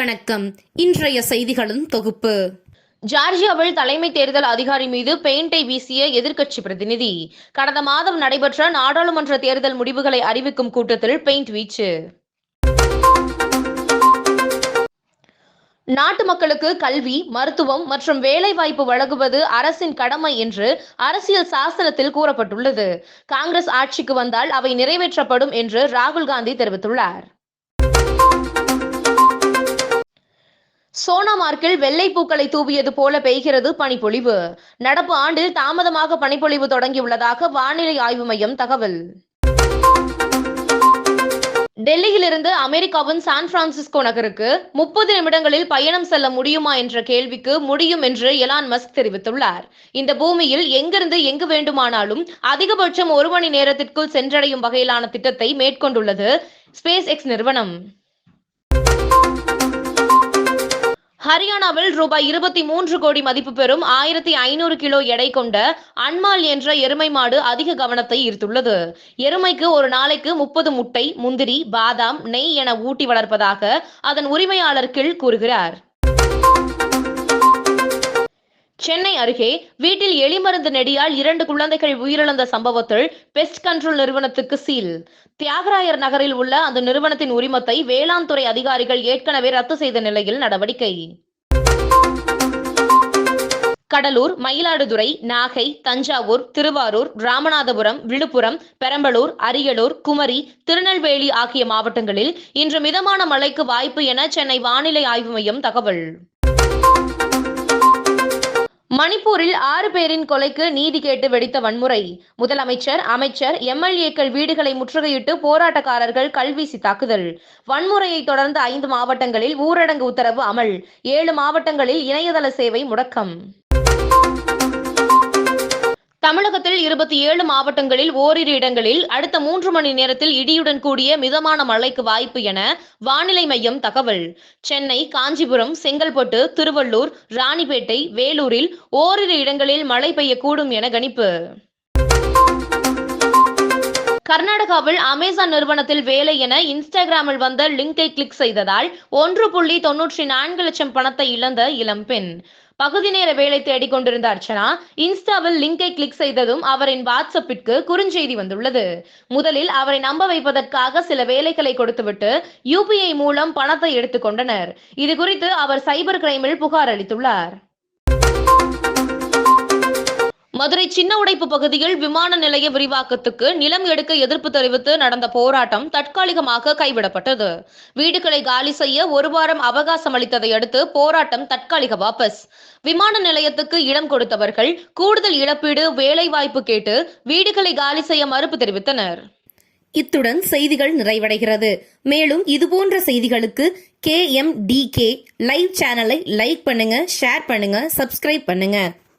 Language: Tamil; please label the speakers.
Speaker 1: வணக்கம். இன்றைய செய்திகளின் தொகுப்பு.
Speaker 2: ஜார்ஜியாவில் தலைமை தேர்தல் அதிகாரி மீது பெயிண்டை வீசிய எதிர்க்கட்சி பிரதிநிதி. கடந்த மாதம் நடைபெற்ற நாடாளுமன்ற தேர்தல் முடிவுகளை அறிவிக்கும் கூட்டத்தில் பெயிண்ட் வீச்சு. நாட்டு மக்களுக்கு கல்வி மருத்துவம் மற்றும் வேலைவாய்ப்பு வழங்குவது அரசின் கடமை என்று அரசியல் சாசனத்தில் கூறப்பட்டுள்ளது. காங்கிரஸ் ஆட்சிக்கு வந்தால் அவை நிறைவேற்றப்படும் என்று ராகுல் காந்தி தெரிவித்துள்ளார். டென்மார்க்கில் வெள்ளை பூக்களை தூவியது போல பெய்கிறது பனிப்பொழிவு. நடப்பு ஆண்டில் தாமதமாக பனிப்பொழிவு தொடங்கியுள்ளதாக வானிலை ஆய்வு மையம் தகவல். டெல்லியிலிருந்து அமெரிக்காவின் சான் பிரான்சிஸ்கோ நகருக்கு முப்பது நிமிடங்களில் பயணம் செல்ல முடியுமா என்ற கேள்விக்கு முடியும் என்று எலான் மஸ்க் தெரிவித்துள்ளார். இந்த பூமியில் எங்கிருந்து எங்கு வேண்டுமானாலும் அதிகபட்சம் ஒரு மணி நேரத்திற்குள் சென்றடையும் வகையிலான திட்டத்தை மேற்கொண்டுள்ளது ஸ்பேஸ் எக்ஸ் நிறுவனம். ஹரியானாவில் ரூபாய் இருபத்தி மூன்று கோடி மதிப்பு பெறும் ஆயிரத்தி ஐநூறு கிலோ எடை கொண்ட அன்மால் என்ற எருமை மாடு அதிக கவனத்தை ஈர்த்துள்ளது. எருமைக்கு ஒரு நாளைக்கு முப்பது முட்டை முந்திரி பாதாம் நெய் என ஊட்டி வளர்ப்பதாக அதன் உரிமையாளர் கில் கூறுகிறார். சென்னை அருகே வீட்டில் எலிமருந்து நெடியால் இரண்டு குழந்தைகள் உயிரிழந்த சம்பவத்தில் பெஸ்ட் கண்ட்ரோல் நிறுவனத்துக்கு சீல். தியாகராயர் நகரில் உள்ள அந்த நிறுவனத்தின் உரிமத்தை வேளாண் துறை அதிகாரிகள் ஏற்கனவே ரத்து செய்த நிலையில் நடவடிக்கை. கடலூர் மயிலாடுதுறை நாகை தஞ்சாவூர் திருவாரூர் ராமநாதபுரம் விழுப்புரம் பெரம்பலூர் அரியலூர் குமரி திருநெல்வேலி ஆகிய மாவட்டங்களில் இன்று மிதமான மழைக்கு வாய்ப்பு என சென்னை வானிலை ஆய்வு மையம் தகவல். மணிப்பூரில் ஆறு பேரின் கொலைக்கு நீதி கேட்டு வெடித்த வன்முறை. முதலமைச்சர் அமைச்சர் எம்எல்ஏக்கள் வீடுகளை முற்றுகையிட்டு போராட்டக்காரர்கள் கல்வீசி தாக்குதல். வன்முறையை தொடர்ந்து ஐந்து மாவட்டங்களில் ஊரடங்கு உத்தரவு அமல். ஏழு மாவட்டங்களில் இணையதள சேவை முடக்கம். தமிழகத்தில் இருபத்தி ஏழு மாவட்டங்களில் ஓரிரு இடங்களில் அடுத்த மூன்று மணி நேரத்தில் இடியுடன் கூடிய மிதமான மழைக்கு வாய்ப்பு என வானிலை மையம் தகவல். சென்னை காஞ்சிபுரம் செங்கல்பட்டு திருவள்ளூர் ராணிப்பேட்டை வேலூரில் ஓரிரு இடங்களில் மழை பெய்யக்கூடும் என கணிப்பு. கர்நாடகாவில் அமேசான் நிறுவனத்தில் வேலை என இன்ஸ்டாகிராமில் வந்த லிங்கை கிளிக் செய்ததால் ஒன்று புள்ளி தொன்னூற்றி நான்கு லட்சம் பணத்தை இழந்த இளம்பெண் பகுதி நேர வேலை தேடிக் கொண்டிருந்த அர்ச்சனா இன்ஸ்டாவில் லிங்கை கிளிக் செய்ததும் அவரின் வாட்ஸ்அப்பிற்கு குறுஞ்செய்தி வந்துள்ளது. முதலில் அவரை நம்ப வைப்பதற்காக சில வேலைகளை கொடுத்துவிட்டு யூபிஐ மூலம் பணத்தை எடுத்துக்கொண்டனர் இது குறித்து அவர் சைபர் கிரைமில் புகார் அளித்துள்ளார். மதுரை சின்ன உடைப்பு பகுதியில் விமான நிலைய விரிவாக்கத்துக்கு நிலம் எடுக்க எதிர்ப்பு தெரிவித்து நடந்த போராட்டம் தற்காலிகமாக கைவிடப்பட்டது. வீடுகளை காலி செய்ய ஒரு வாரம் அவகாசம் அளித்ததை அடுத்து போராட்டம் தற்காலிக வாபஸ். விமான நிலையத்துக்கு இடம் கொடுத்தவர்கள் கூடுதல் இழப்பீடு வேலைவாய்ப்பு கேட்டு வீடுகளை காலி செய்ய மறுப்பு தெரிவித்தனர்.
Speaker 1: இத்துடன் செய்திகள் நிறைவடைகிறது. மேலும் இதுபோன்ற செய்திகளுக்கு K M D K live சேனலை லைக் பண்ணுங்க ஷேர் பண்ணுங்க சப்ஸ்கிரைப் பண்ணுங்க.